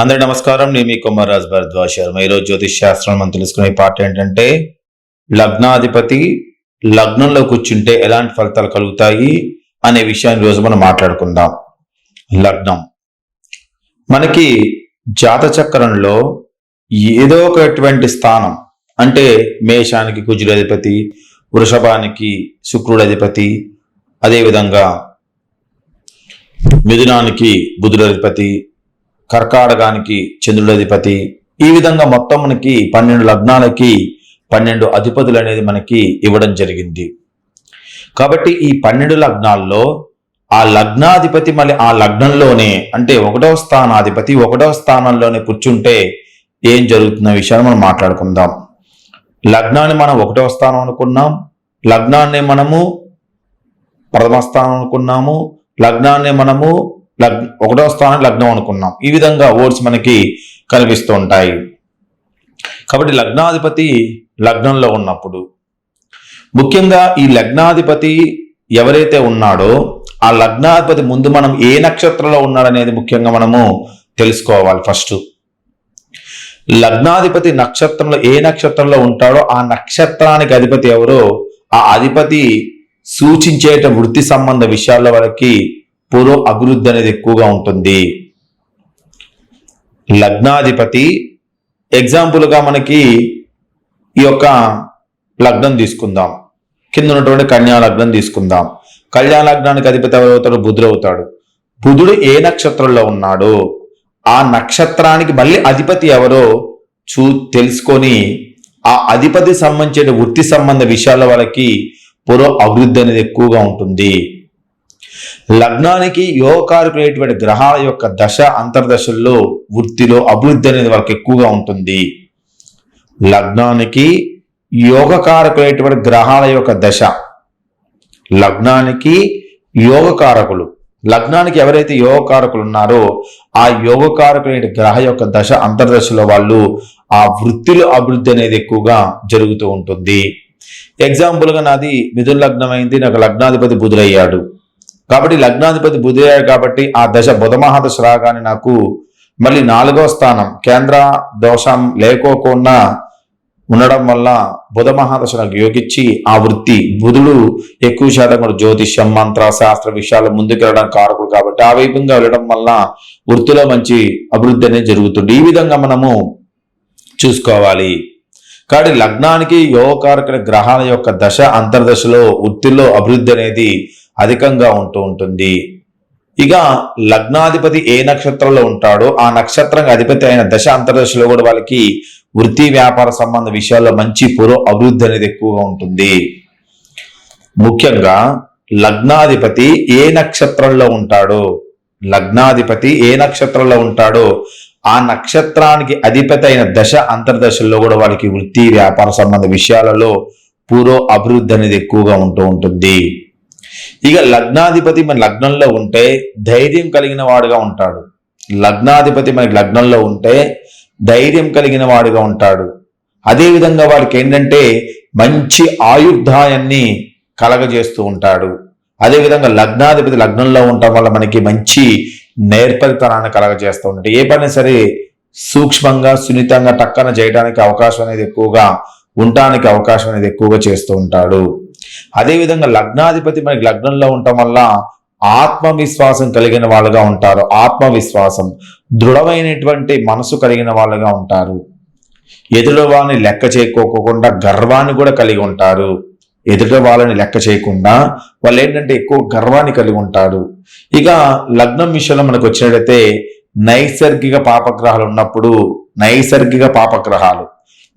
అందరి నమస్కారం. నేను మీ కుమారాజ్ భరద్వాజ్ శర్మ. ఈరోజు జ్యోతిష్ శాస్త్రం మనం తెలుసుకునే పార్ట్ ఏంటంటే లగ్నాధిపతి లగ్నంలో కూర్చుంటే ఎలాంటి ఫలితాలు కలుగుతాయి అనే విషయాన్ని రోజు మనం మాట్లాడుకుందాం. లగ్నం. మనకి జాత చక్రంలో ఏదో ఒకటువంటి స్థానం అంటే మేషానికి కుజుడు అధిపతి వృషభానికి శుక్రుడు అధిపతి అదేవిధంగా మిథునానికి బుధుడు అధిపతి కర్కాటకానికి చంద్రుడు అధిపతి ఈ విధంగా మొత్తం మనకి పన్నెండు లగ్నాలకి పన్నెండు అధిపతులు అనేది మనకి ఇవ్వడం జరిగింది. కాబట్టి ఈ పన్నెండు లగ్నాల్లో ఆ లగ్నాధిపతి మళ్ళీ ఆ లగ్నంలోనే అంటే ఒకటవ స్థానాధిపతి ఒకటవ స్థానంలోనే కూర్చుంటే ఏం జరుగుతున్న విషయాన్ని మనం మాట్లాడుకుందాం. లగ్నాన్ని మనం ఒకటవ స్థానం అనుకున్నాం. లగ్నాన్ని మనము ప్రథమ స్థానం అనుకున్నాము. లగ్నాన్ని మనము లగ్ ఒకటవ స్థానం లగ్నం అనుకున్నాం. ఈ విధంగా ఓట్స్ మనకి కనిపిస్తూ ఉంటాయి. కాబట్టి లగ్నాధిపతి లగ్నంలో ఉన్నప్పుడు ముఖ్యంగా ఈ లగ్నాధిపతి ఎవరైతే ఉన్నాడో ఆ లగ్నాధిపతి ముందు మనం ఏ నక్షత్రంలో ఉన్నాడనేది ముఖ్యంగా మనము తెలుసుకోవాలి ఫస్ట్. లగ్నాధిపతి నక్షత్రంలో ఏ నక్షత్రంలో ఉంటాడో ఆ నక్షత్రానికి అధిపతి ఎవరో ఆ అధిపతి సూచించేట వృత్తి సంబంధ విషయాల వరకు పూర్వ అభివృద్ధి అనేది ఎక్కువగా ఉంటుంది. లగ్నాధిపతి ఎగ్జాంపుల్గా మనకి ఈ యొక్క లగ్నం తీసుకుందాం. కింద ఉన్నటువంటి కన్యా లగ్నం తీసుకుందాం. కళ్యాణ లగ్నానికి అధిపతి ఎవరు అవుతాడు బుధుడు అవుతాడు. బుధుడు ఏ నక్షత్రంలో ఉన్నాడో? ఆ నక్షత్రానికి మళ్ళీ అధిపతి ఎవరో చూ తెలుసుకొని ఆ అధిపతి సంబంధించిన వృత్తి సంబంధ విషయాల వాళ్ళకి పూర్వ అభివృద్ధి అనేది ఎక్కువగా ఉంటుంది. లగ్నానికి యోగకారకులైనటువంటి గ్రహాల యొక్క దశ అంతర్దశల్లో వృత్తిలో అభివృద్ధి అనేది వాళ్ళకి ఎక్కువగా ఉంటుంది. లగ్నానికి యోగకారకులైనటువంటి గ్రహాల యొక్క దశ. లగ్నానికి యోగకారకులు. లగ్నానికి ఎవరైతే యోగకారకులు ఉన్నారో ఆ యోగకారకులైన గ్రహ యొక్క దశ అంతర్దశలో వాళ్ళు ఆ వృత్తిలో అభివృద్ధి అనేది ఎక్కువగా జరుగుతూ ఉంటుంది. ఎగ్జాంపుల్గా నాది మిథున లగ్నమైంది. నాకు లగ్నాధిపతి బుధులయ్యాడు కాబట్టి లగ్నాధిపతి బుధయ్యాడు కాబట్టి ఆ దశ బుధమహాదశ రాగానే నాకు మళ్ళీ నాలుగో స్థానం కేంద్ర దోషం లేకోకుండా ఉండడం వల్ల బుధ మహాదశ నాకు యోగించి ఆ వృత్తి బుధుడు ఎక్కువ శాతం కూడా జ్యోతిష్యం మంత్ర శాస్త్ర విషయాలు ముందుకెళ్ళడం కారకుడు కాబట్టి ఆ వైపుగా వెళ్ళడం వల్ల వృత్తిలో మంచి అభివృద్ధి అనేది జరుగుతుంది. ఈ విధంగా మనము చూసుకోవాలి. కాబట్టి లగ్నానికి యోగకారకుల గ్రహాల యొక్క దశ అంతర్దశలో వృత్తిలో అభివృద్ధి అనేది అధికంగా ఉంటూ ఉంటుంది. ఇక లగ్నాధిపతి ఏ నక్షత్రంలో ఉంటాడో ఆ నక్షత్రం అధిపతి అయిన దశ అంతర్దశలో కూడా వాళ్ళకి వృత్తి వ్యాపార సంబంధ విషయాల్లో మంచి పురో అభివృద్ధి అనేది ఎక్కువగా ఉంటుంది. ముఖ్యంగా లగ్నాధిపతి ఏ నక్షత్రంలో ఉంటాడో లగ్నాధిపతి ఏ నక్షత్రంలో ఉంటాడో ఆ నక్షత్రానికి అధిపతి అయిన దశ అంతర్దశల్లో కూడా వాళ్ళకి వృత్తి వ్యాపార సంబంధ విషయాలలో పూర్వ అభివృద్ధి అనేది ఎక్కువగా ఉంటూ ఉంటుంది. ఇక లగ్నాధిపతి మన లగ్నంలో ఉంటే ధైర్యం కలిగిన వాడుగా ఉంటాడు. లగ్నాధిపతి మనకి లగ్నంలో ఉంటే ధైర్యం కలిగిన వాడుగా ఉంటాడు. అదేవిధంగా వాడికి ఏంటంటే మంచి ఆయుర్ధాయాన్ని కలగజేస్తూ ఉంటాడు. అదేవిధంగా లగ్నాధిపతి లగ్నంలో ఉండటం వల్ల మనకి మంచి నేర్పరితనాన్ని కలగజేస్తూ ఉంటాడు. ఏ పని సరే సూక్ష్మంగా సున్నితంగా టక్కన చేయడానికి అవకాశం అనేది ఎక్కువగా ఉండటానికి అవకాశం అనేది ఎక్కువగా చేస్తూ ఉంటాడు. అదేవిధంగా లగ్నాధిపతి మనకి లగ్నంలో ఉండటం వల్ల ఆత్మవిశ్వాసం కలిగిన వాళ్ళుగా ఉంటారు. ఆత్మవిశ్వాసం దృఢమైనటువంటి మనసు కలిగిన వాళ్ళుగా ఉంటారు. ఎదుటి వాళ్ళని లెక్క చేయకోకుండా గర్వాన్ని కూడా కలిగి ఉంటారు. ఎదుటి వాళ్ళని లెక్క చేయకుండా వాళ్ళు ఏంటంటే ఎక్కువ గర్వాన్ని కలిగి ఉంటారు. ఇక లగ్నం విషయంలో మనకు వచ్చినట్లయితే నైసర్గిక పాపగ్రహాలు ఉన్నప్పుడు నైసర్గిక పాపగ్రహాలు.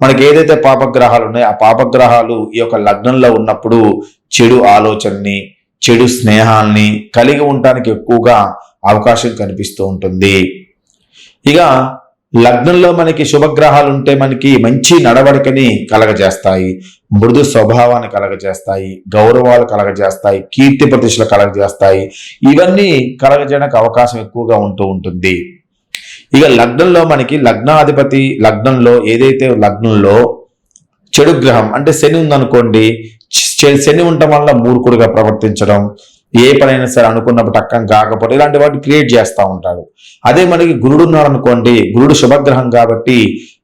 మనకి ఏదైతే పాపగ్రహాలు ఉన్నాయో ఆ పాపగ్రహాలు ఈ యొక్క లగ్నంలో ఉన్నప్పుడు చెడు ఆలోచనని చెడు స్నేహాల్ని కలిగి ఉండటానికి ఎక్కువగా అవకాశం కనిపిస్తూ ఉంటుంది. ఇక లగ్నంలో మనకి శుభగ్రహాలు ఉంటే మనకి మంచి నడవడికని కలగజేస్తాయి. మృదు స్వభావాన్ని కలగజేస్తాయి. గౌరవాలు కలగజేస్తాయి. కీర్తి ప్రతిష్టలు కలగజేస్తాయి. ఇవన్నీ కలగజేయడానికి అవకాశం ఎక్కువగా ఉంటూ ఉంటుంది. ఇక లగ్నంలో మనకి లగ్నాధిపతి లగ్నంలో ఏదైతే లగ్నంలో చెడు గ్రహం అంటే శని ఉందనుకోండి శని ఉండటం వల్ల మూర్ఖుడిగా ప్రవర్తించడం ఏ పనైనా సరే అనుకున్నప్పుడు టక్కం కాకపోతే ఇలాంటి వాటిని క్రియేట్ చేస్తూ ఉంటాడు. అదే మనకి గురుడు ఉన్నాడు అనుకోండి గురుడు శుభగ్రహం కాబట్టి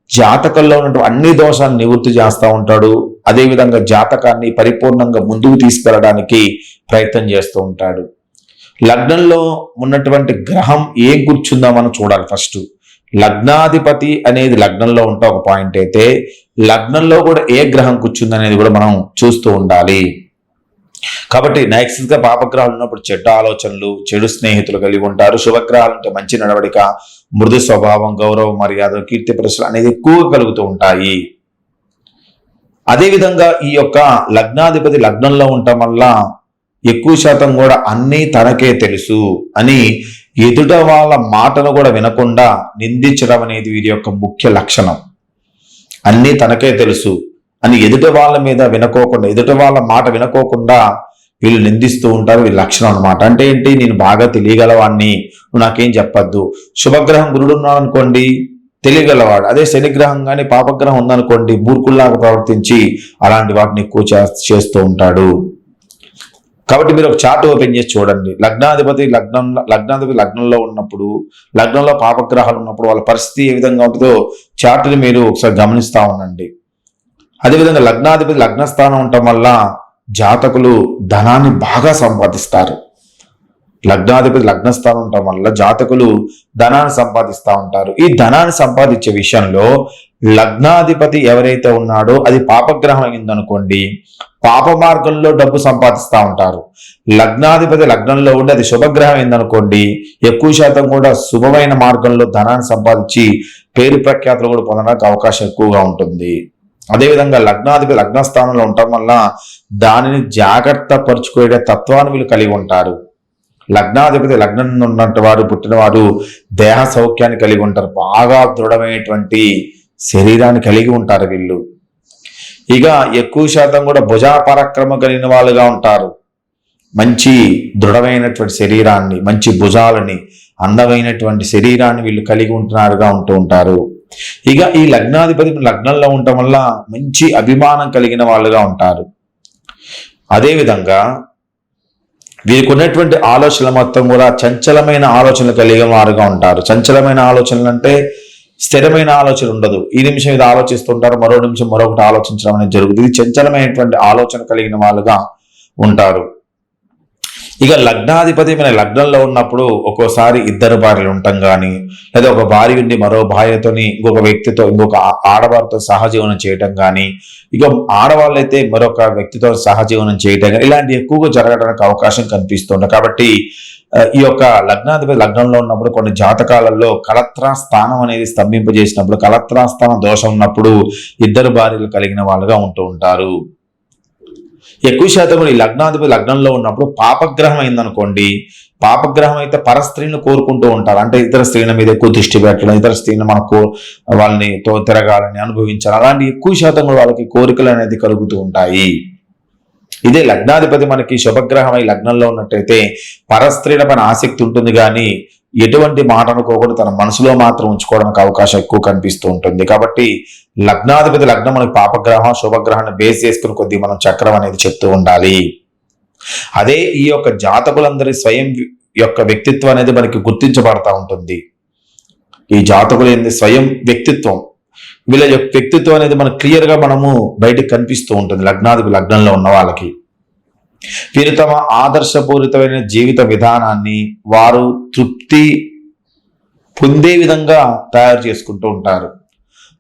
జాతకంలో ఉన్నటువంటి అన్ని దోషాలను నివృత్తి చేస్తూ ఉంటాడు. అదేవిధంగా జాతకాన్ని పరిపూర్ణంగా ముందుకు తీసుకెళ్ళడానికి ప్రయత్నం చేస్తూ ఉంటాడు. లగ్నంలో ఉన్నటువంటి గ్రహం ఏం కూర్చుందో మనం చూడాలి ఫస్ట్. లగ్నాధిపతి అనేది లగ్నంలో ఉంటే ఒక పాయింట్ అయితే లగ్నంలో కూడా ఏ గ్రహం కూర్చుంది అనేది కూడా మనం చూస్తూ ఉండాలి. కాబట్టి నెక్స్ట్గా పాపగ్రహాలు ఉన్నప్పుడు చెడ్డ ఆలోచనలు చెడు స్నేహితులు కలిగి ఉంటారు. శుభగ్రహాలు అంటే మంచి నడవడిక మృదు స్వభావం గౌరవ మర్యాద కీర్తి ప్రశ్నలు అనేది ఎక్కువగా కలుగుతూ ఉంటాయి. అదేవిధంగా ఈ యొక్క లగ్నాధిపతి లగ్నంలో ఉండటం వల్ల ఎక్కువ శాతం కూడా అన్నీ తనకే తెలుసు అని ఎదుట వాళ్ళ మాటను కూడా వినకుండా నిందించడం అనేది వీరి యొక్క ముఖ్య లక్షణం. అన్నీ తనకే తెలుసు అని ఎదుట వాళ్ళ మీద వినుకోకుండా ఎదుట వాళ్ళ మాట వినుకోకుండా వీళ్ళు నిందిస్తూ ఉంటారు వీళ్ళ లక్షణం అనమాట అంటే ఏంటి? నేను బాగా తెలియగలవాడిని నువ్వు నాకేం చెప్పద్దు. శుభగ్రహం గురుడు ఉన్నాడు అనుకోండి తెలియగలవాడు. అదే శనిగ్రహం కానీ పాపగ్రహం ఉందనుకోండి మూర్ఖుల్లాగా ప్రవర్తించి అలాంటి వాటిని ఎక్కువ చేస్తూ ఉంటాడు. కాబట్టి మీరు ఒక చార్ట్ ఓపెన్ చేసి చూడండి. లగ్నాధిపతి లగ్నం లగ్నాధిపతి లగ్నంలో ఉన్నప్పుడు లగ్నంలో పాపగ్రహాలు ఉన్నప్పుడు వాళ్ళ పరిస్థితి ఏ విధంగా ఉంటుందో చార్ట్ని మీరు ఒకసారి గమనిస్తూ ఉండండి. అదేవిధంగా లగ్నాధిపతి లగ్నస్థానం ఉండటం వల్ల జాతకులు ధనాన్ని బాగా సంపాదిస్తారు. లగ్నాధిపతి లగ్నస్థానం ఉండటం వల్ల జాతకులు ధనాన్ని సంపాదిస్తూ ఉంటారు. ఈ ధనాన్ని సంపాదించే విషయంలో లగ్నాధిపతి ఎవరైతే ఉన్నాడో అది పాపగ్రహం అయిందనుకోండి పాప మార్గంలో డబ్బు సంపాదిస్తూ ఉంటారు. లగ్నాధిపతి లగ్నంలో ఉండి అది శుభగ్రహం ఏందనుకోండి ఎక్కువ శాతం కూడా శుభమైన మార్గంలో ధనాన్ని సంపాదించి పేరు ప్రఖ్యాతులు కూడా పొందడానికి అవకాశం ఎక్కువగా ఉంటుంది. అదేవిధంగా లగ్నాధిపతి లగ్నస్థానంలో ఉండటం వల్ల దానిని జాగ్రత్త పరుచుకునే తత్వాన్ని వీళ్ళు కలిగి ఉంటారు. లగ్నాధిపతి లగ్నం ఉన్నటువంటి వారు పుట్టినవారు దేహ సౌఖ్యాన్ని కలిగి ఉంటారు. బాగా దృఢమైనటువంటి శరీరాన్ని కలిగి ఉంటారు వీళ్ళు. ఇక ఎక్కువ శాతం కూడా భుజా పరాక్రమ కలిగిన వాళ్ళుగా ఉంటారు. మంచి దృఢమైనటువంటి శరీరాన్ని మంచి భుజాలని అందమైనటువంటి శరీరాన్ని వీళ్ళు కలిగి ఉంటున్నారుగా ఉంటూ ఉంటారు. ఇక ఈ లగ్నాధిపతి లగ్నంలో ఉండటం వల్ల మంచి అభిమానం కలిగిన వాళ్ళుగా ఉంటారు. అదేవిధంగా వీరికి ఉన్నటువంటి ఆలోచనలు మొత్తం కూడా చంచలమైన ఆలోచనలు కలిగిన వారుగా ఉంటారు. చంచలమైన ఆలోచనలు అంటే స్థిరమైన ఆలోచన ఉండదు. ఈ నిమిషం ఇది ఆలోచిస్తుంటారు మరో నిమిషం మరొకటి ఆలోచించడం అనేది జరుగుతుంది. ఇది చంచలమైనటువంటి ఆలోచన కలిగిన వాళ్ళుగా ఉంటారు. ఇక లగ్నాధిపతి మన లగ్నంలో ఉన్నప్పుడు ఒక్కోసారి ఇద్దరు భార్యలు ఉండటం కానీ లేదా ఒక భార్య ఉండి మరో భార్యతోని ఇంకొక వ్యక్తితో ఇంకొక ఆడవారితో సహజీవనం చేయటం కానీ ఇక ఆడవాళ్ళైతే మరొక వ్యక్తితో సహజీవనం చేయటం కానీ ఇలాంటి ఎక్కువగా జరగడానికి అవకాశం కనిపిస్తుంది. కాబట్టి ఈ యొక్క లగ్నాధిపతి లగ్నంలో ఉన్నప్పుడు కొన్ని జాతకాలలో కలత్రా స్థానం అనేది స్తంభింపజేసినప్పుడు కలత్రా స్థానం దోషం ఉన్నప్పుడు ఇద్దరు భార్యలు కలిగిన వాళ్ళుగా ఉంటూ ఉంటారు. ఎక్కువ శాతం కూడా ఈ లగ్నాధిపతి లగ్నంలో ఉన్నప్పుడు పాపగ్రహం అయిందనుకోండి పాపగ్రహం అయితే పరస్త్రీని కోరుకుంటూ ఉంటారు. అంటే ఇతర స్త్రీల మీద ఎక్కువ దృష్టి పెట్టడం ఇతర స్త్రీని మనకు వాళ్ళని తో తిరగాలని అనుభవించాలి. అలాంటి ఎక్కువ శాతం కూడా వాళ్ళకి కోరికలు అనేది కలుగుతూ ఉంటాయి. ఇదే లగ్నాధిపతి మనకి శుభగ్రహం అయి లగ్నంలో ఉన్నట్టయితే పరస్త్రీల పైన ఆసక్తి ఉంటుంది కానీ ఎటువంటి మాట అనుకోకుండా తన మనసులో మాత్రం ఉంచుకోవడానికి అవకాశం ఎక్కువ కనిపిస్తూ ఉంటుంది. కాబట్టి లగ్నాధిపతి లగ్నం మనకి పాపగ్రహం శుభగ్రహాన్ని బేస్ చేసుకుని కొద్ది మనం చక్రం అనేది చెప్తూ ఉండాలి. అదే ఈ యొక్క జాతకులందరి స్వయం యొక్క వ్యక్తిత్వం అనేది మనకి గుర్తించబడతా ఉంటుంది. ఈ జాతకులు ఏంది? స్వయం వ్యక్తిత్వం. వీళ్ళ యొక్క వ్యక్తిత్వం అనేది మనకు క్లియర్గా మనము బయటకు కనిపిస్తూ ఉంటుంది లగ్నాధిపతి లగ్నంలో ఉన్న వాళ్ళకి. వీరు తమ ఆదర్శపూరితమైన జీవిత విధానాన్ని వారు తృప్తి పొందే విధంగా తయారు చేసుకుంటూ ఉంటారు.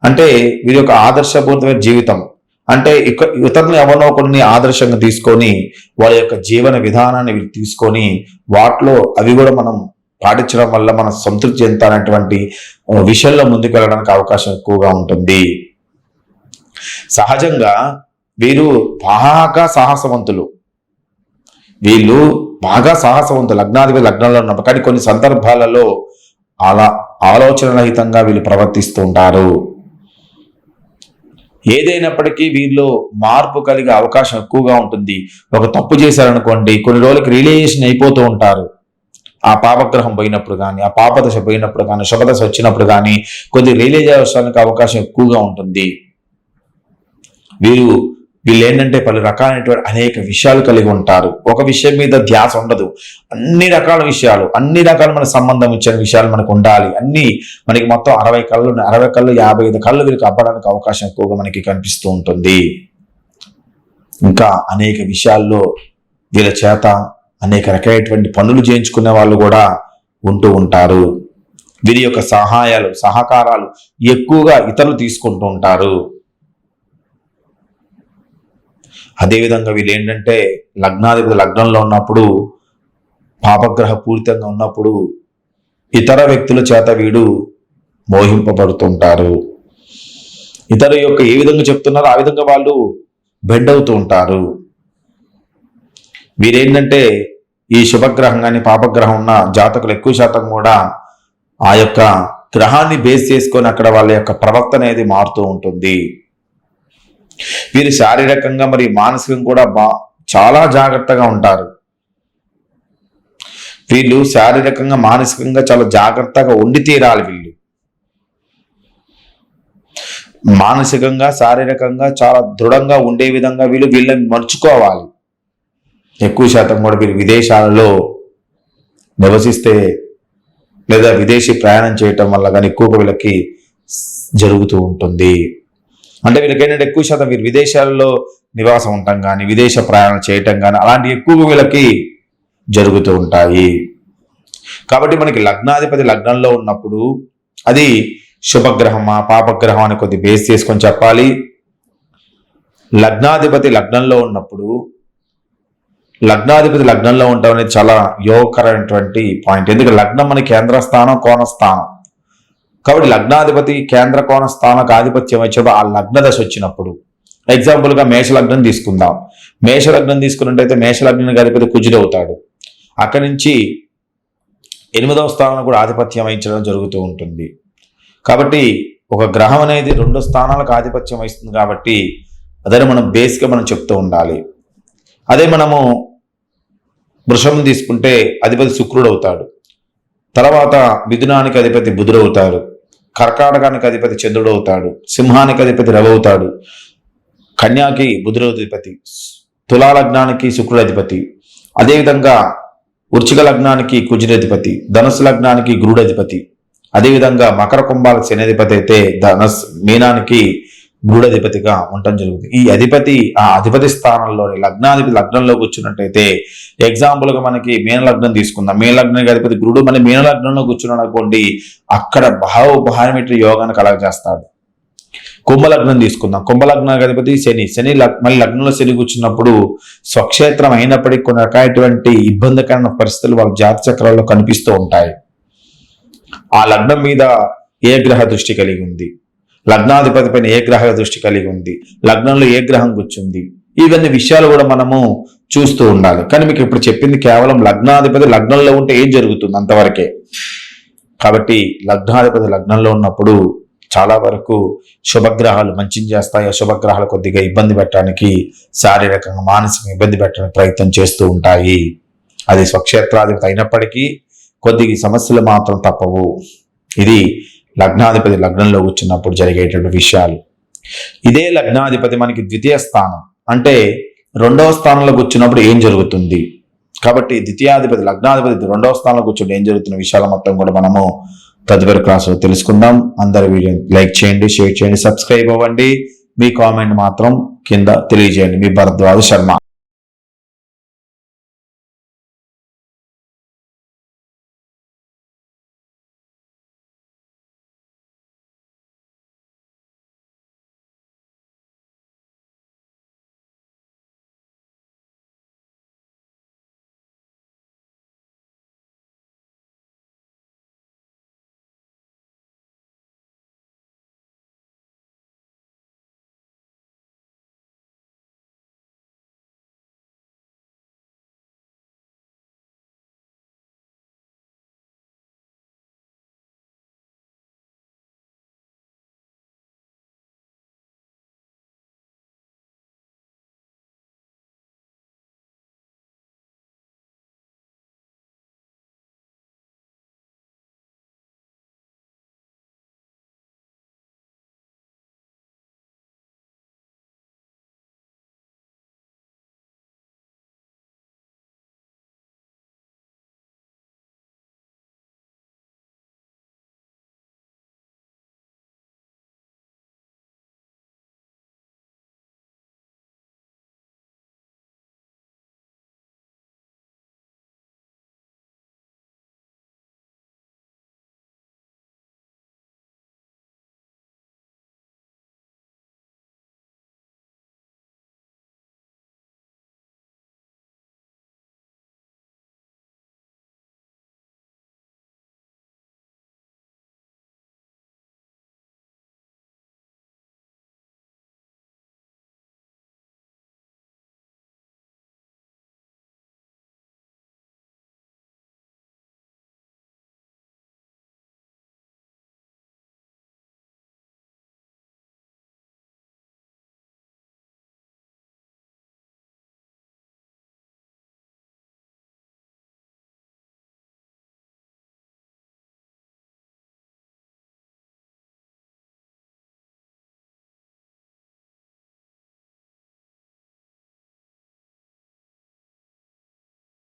అంటే వీరి యొక్క ఆదర్శపూరితమైన జీవితం. అంటే ఇక ఇతరులు ఎవరినో కొన్ని ఆదర్శంగా తీసుకొని వాళ్ళ యొక్క జీవన విధానాన్ని తీసుకొని వాటిలో అవి కూడా మనం పాటించడం వల్ల మనం సంతృప్తి చెందుతానటువంటి ఆ, విషయంలో ముందుకు వెళ్ళడానికి అవకాశం ఎక్కువగా ఉంటుంది. సహజంగా వీరు బాగా సాహసవంతులు. వీళ్ళు బాగా సాహసవంతులు లగ్నాధిపతి లగ్నంలో ఉన్నప్పుడు. కానీ కొన్ని సందర్భాలలో అలా ఆలోచన రహితంగా వీళ్ళు ప్రవర్తిస్తుంటారు. ఏదైనప్పటికీ వీళ్ళు మార్పు కలిగే అవకాశం ఎక్కువగా ఉంటుంది. ఒక తప్పు చేశారనుకోండి కొన్ని రోజులకి రిలేషన్ అయిపోతూ ఉంటారు. ఆ పాపగ్రహం పోయినప్పుడు కానీ ఆ పాపదశ పోయినప్పుడు కానీ శుభదశ వచ్చినప్పుడు కానీ కొద్ది రిలీజ్ అవసరానికి అవకాశం ఎక్కువగా ఉంటుంది. వీరు వీళ్ళు ఏంటంటే పలు రకాలైనటువంటి అనేక విషయాలు కలిగి ఉంటారు. ఒక విషయం మీద ధ్యాస ఉండదు. అన్ని రకాల విషయాలు అన్ని రకాల మన సంబంధం ఇచ్చిన విషయాలు మనకు ఉండాలి. అన్ని మనకి మొత్తం అరవై కళ్ళు అరవై కళ్ళు యాభై ఐదు కళ్ళు వీరికి అవ్వడానికి అవకాశం ఎక్కువగా మనకి కనిపిస్తూ ఉంటుంది. ఇంకా అనేక విషయాల్లో వీళ్ళ చేత అనేక రకమైనటువంటి పనులు చేయించుకునే వాళ్ళు కూడా ఉంటూ ఉంటారు. వీరి యొక్క సహాయాలు సహకారాలు ఎక్కువగా ఇతరులు తీసుకుంటూ ఉంటారు. అదేవిధంగా వీళ్ళు ఏంటంటే లగ్నాధిపతి లగ్నంలో ఉన్నప్పుడు పాపగ్రహ పూరితంగా ఉన్నప్పుడు ఇతర వ్యక్తుల చేత వీడు మోహింపబడుతుంటారు. ఇతర యొక్క ఏ విధంగా చెప్తున్నారో ఆ విధంగా వాళ్ళు బెడ్ అవుతూ ఉంటారు. వీరేంటంటే ఈ శుభగ్రహం కానీ పాపగ్రహం ఉన్న జాతకులు ఎక్కువ శాతం కూడా ఆ యొక్క గ్రహాన్ని బేస్ చేసుకొని అక్కడ వాళ్ళ యొక్క ప్రవర్తన అనేది మారుతూ ఉంటుంది. వీరు శారీరకంగా మరి మానసికంగా కూడా బా చాలా జాగ్రత్తగా ఉంటారు. వీళ్ళు శారీరకంగా మానసికంగా చాలా జాగ్రత్తగా ఉండి తీరాలి వీళ్ళు. మానసికంగా శారీరకంగా చాలా దృఢంగా ఉండే విధంగా వీళ్ళు వీళ్ళని మర్చుకోవాలి ఎక్కువ శాతం కూడా వీళ్ళు విదేశాలలో నివసిస్తే లేదా విదేశీ ప్రయాణం చేయటం వల్ల కానీ ఎక్కువగా వీళ్ళకి జరుగుతూ ఉంటుంది. అంటే వీళ్ళకి ఏంటంటే ఎక్కువ శాతం వీరు విదేశాల్లో నివాసం ఉండటం కానీ విదేశ ప్రయాణం చేయటం కానీ అలాంటి ఎక్కువ వీళ్ళకి జరుగుతూ ఉంటాయి. కాబట్టి మనకి లగ్నాధిపతి లగ్నంలో ఉన్నప్పుడు అది శుభగ్రహమా పాపగ్రహం అని కొద్ది బేస్ చేసుకొని చెప్పాలి. లగ్నాధిపతి లగ్నంలో ఉన్నప్పుడు లగ్నాధిపతి లగ్నంలో ఉండటం అనేది చాలా యోగకరమైనటువంటి పాయింట్ ఎందుకంటే లగ్నం మన కేంద్ర స్థానం కోణస్థానం. కాబట్టి లగ్నాధిపతి కేంద్ర కోణ స్థానకు ఆధిపత్యం వచ్చేదో ఆ లగ్న దశ వచ్చినప్పుడు. ఎగ్జాంపుల్గా మేషలగ్నం మేష లగ్నం తీసుకుందాం. మేష లగ్నం తీసుకున్నట్టయితే మేషలగ్నానికి అధిపతి కుజుడు అవుతాడు. అక్కడి నుంచి ఎనిమిదవ స్థానంలో కూడా ఆధిపత్యం వహించడం జరుగుతూ ఉంటుంది. కాబట్టి ఒక గ్రహం అనేది రెండు స్థానాలకు ఆధిపత్యం వహిస్తుంది కాబట్టి అదే మనం బేస్గా మనం చెప్తూ ఉండాలి. అదే మనము వృషం తీసుకుంటే అధిపతి శుక్రుడు అవుతాడు. తర్వాత మిథునానికి అధిపతి బుధుడు అవుతాడు. కర్కాటకానికి అధిపతి చంద్రుడు అవుతాడు సింహానికి అధిపతి రవి అవుతాడు కన్యాకి బుధుడధిపతి తులా లగ్నానికి శుక్రుడు అదేవిధంగా వృచ్చిక లగ్నానికి కుజుడధిపతి ధనుసు లగ్నానికి గురుడధిపతి అదేవిధంగా మకర కుంభాల శని అధిపతి అయితే ధనస్ మీనానికి గూఢధిపతిగా ఉండటం జరుగుతుంది. ఈ అధిపతి ఆ అధిపతి స్థానంలోని లగ్నాధిపతి లగ్నంలో కూర్చున్నట్టయితే ఎగ్జాంపుల్గా మనకి మీన లగ్నం తీసుకుందాం. మీన లగ్నానికి అధిపతి గురుడు మన మీన లగ్నంలో కూర్చున్నాడు అనుకోండి అక్కడ భావ భారమిట్రి యోగాన్ని కలగజేస్తాడు. కుంభలగ్నం తీసుకుందాం. కుంభలగ్నానికి అధిపతి శని. శని లగ్- మళ్ళీ లగ్నంలో శని కూర్చున్నప్పుడు స్వక్షేత్రం అయినప్పటికీ కొన్ని రకాలైనటువంటి ఇబ్బందికరమైన పరిస్థితులు వాళ్ళ జాతి చక్రాల్లో కనిపిస్తూ ఉంటాయి. ఆ లగ్నం మీద ఏ గ్రహ దృష్టి కలిగి ఉంది? లగ్నాధిపతి పైన ఏ గ్రహ దృష్టి కలిగి ఉంది? లగ్నంలో ఏ గ్రహం కూర్చుంది? ఇవన్నీ విషయాలు కూడా మనము చూస్తూ ఉండాలి. కానీ మీకు ఇప్పుడు చెప్పింది కేవలం లగ్నాధిపతి లగ్నంలో ఉంటే ఏం జరుగుతుంది అంతవరకే? కాబట్టి లగ్నాధిపతి లగ్నంలో ఉన్నప్పుడు చాలా వరకు శుభగ్రహాలు మంచిని చేస్తాయి. అశుభగ్రహాలు కొద్దిగా ఇబ్బంది పెట్టడానికి శారీరకంగా మానసికంగా ఇబ్బంది పెట్టడానికి ప్రయత్నం చేస్తూ ఉంటాయి. అది స్వక్షేత్రాధిపతి అయినప్పటికీ కొద్దిగా సమస్యలు మాత్రం తప్పవు. ఇది లగ్నాధిపతి లగ్నంలో కూర్చున్నప్పుడు జరిగేటువంటి విషయాలు. ఇదే లగ్నాధిపతి మనకి ద్వితీయ స్థానం. అంటే రెండవ స్థానంలో కూర్చున్నప్పుడు ఏం జరుగుతుంది? కాబట్టి ద్వితీయాధిపతి లగ్నాధిపతి రెండవ స్థానంలో కూర్చుంటే ఏం జరుగుతున్న విషయాలు మొత్తం కూడా మనము తదుపరి క్లాసులో తెలుసుకుందాం. అందరి వీడియో లైక్ చేయండి షేర్ చేయండి సబ్స్క్రైబ్ అవ్వండి. మీ కామెంట్ మాత్రం కింద తెలియజేయండి. మీ భరద్వాజ్ శర్మ.